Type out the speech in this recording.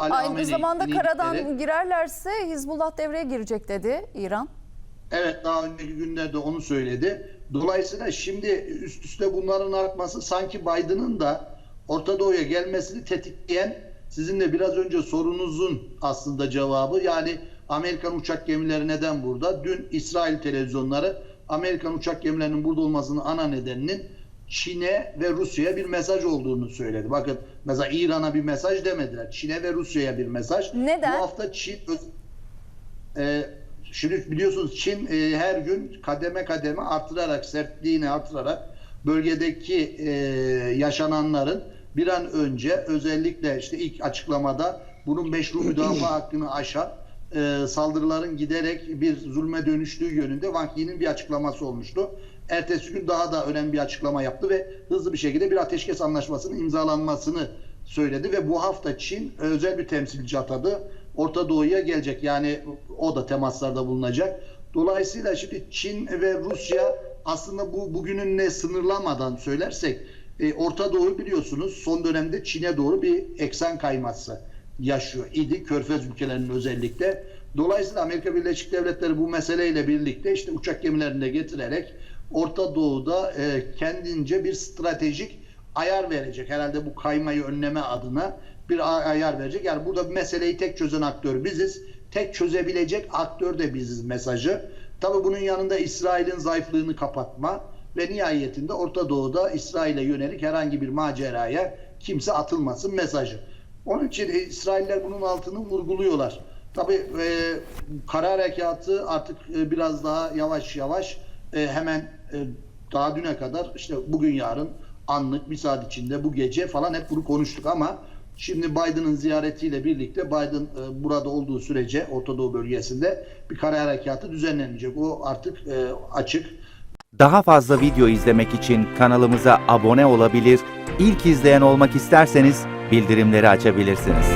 Aynı zamanda karadan girerlerse Hizbullah devreye girecek dedi İran. Evet daha önceki günlerde onu söyledi. Dolayısıyla şimdi üst üste bunların artması sanki Biden'ın da Orta Doğu'ya gelmesini tetikleyen sizin de biraz önce sorunuzun aslında cevabı. Yani Amerikan uçak gemileri neden burada? Dün İsrail televizyonları Amerikan uçak gemilerinin burada olmasının ana nedeninin Çin'e ve Rusya'ya bir mesaj olduğunu söyledi. Bakın mesela İran'a bir mesaj demediler. Çin'e ve Rusya'ya bir mesaj. Neden? Bu hafta Çin ee, şimdi biliyorsunuz Çin e, her gün kademe kademe artırarak, sertliğini artırarak bölgedeki e, yaşananların bir an önce özellikle işte ilk açıklamada bunun meşru müdafaa hakkını aşan e, saldırıların giderek bir zulme dönüştüğü yönünde Wang bir açıklaması olmuştu. Ertesi gün daha da önemli bir açıklama yaptı ve hızlı bir şekilde bir ateşkes anlaşmasının imzalanmasını söyledi ve bu hafta Çin özel bir temsilci atadı. Orta Doğu'ya gelecek. Yani o da temaslarda bulunacak. Dolayısıyla şimdi Çin ve Rusya aslında bu bugünün ne sınırlamadan söylersek e, Orta Doğu biliyorsunuz son dönemde Çin'e doğru bir eksen kayması yaşıyor idi. Körfez ülkelerinin özellikle. Dolayısıyla Amerika Birleşik Devletleri bu meseleyle birlikte işte uçak gemilerini de getirerek Orta Doğu'da e, kendince bir stratejik ayar verecek. Herhalde bu kaymayı önleme adına bir ayar verecek. Yani burada meseleyi tek çözen aktör biziz. Tek çözebilecek aktör de biziz mesajı. Tabii bunun yanında İsrail'in zayıflığını kapatma ve nihayetinde Orta Doğu'da İsrail'e yönelik herhangi bir maceraya kimse atılmasın mesajı. Onun için e, İsrailler bunun altını vurguluyorlar. Tabii e, kara harekatı artık e, biraz daha yavaş yavaş e, hemen e, daha düne kadar işte bugün yarın anlık bir saat içinde bu gece falan hep bunu konuştuk ama şimdi Biden'ın ziyaretiyle birlikte Biden e, burada olduğu sürece Orta Doğu bölgesinde bir kara harekatı düzenlenecek. O artık e, açık. Daha fazla video izlemek için kanalımıza abone olabilir, ilk izleyen olmak isterseniz bildirimleri açabilirsiniz.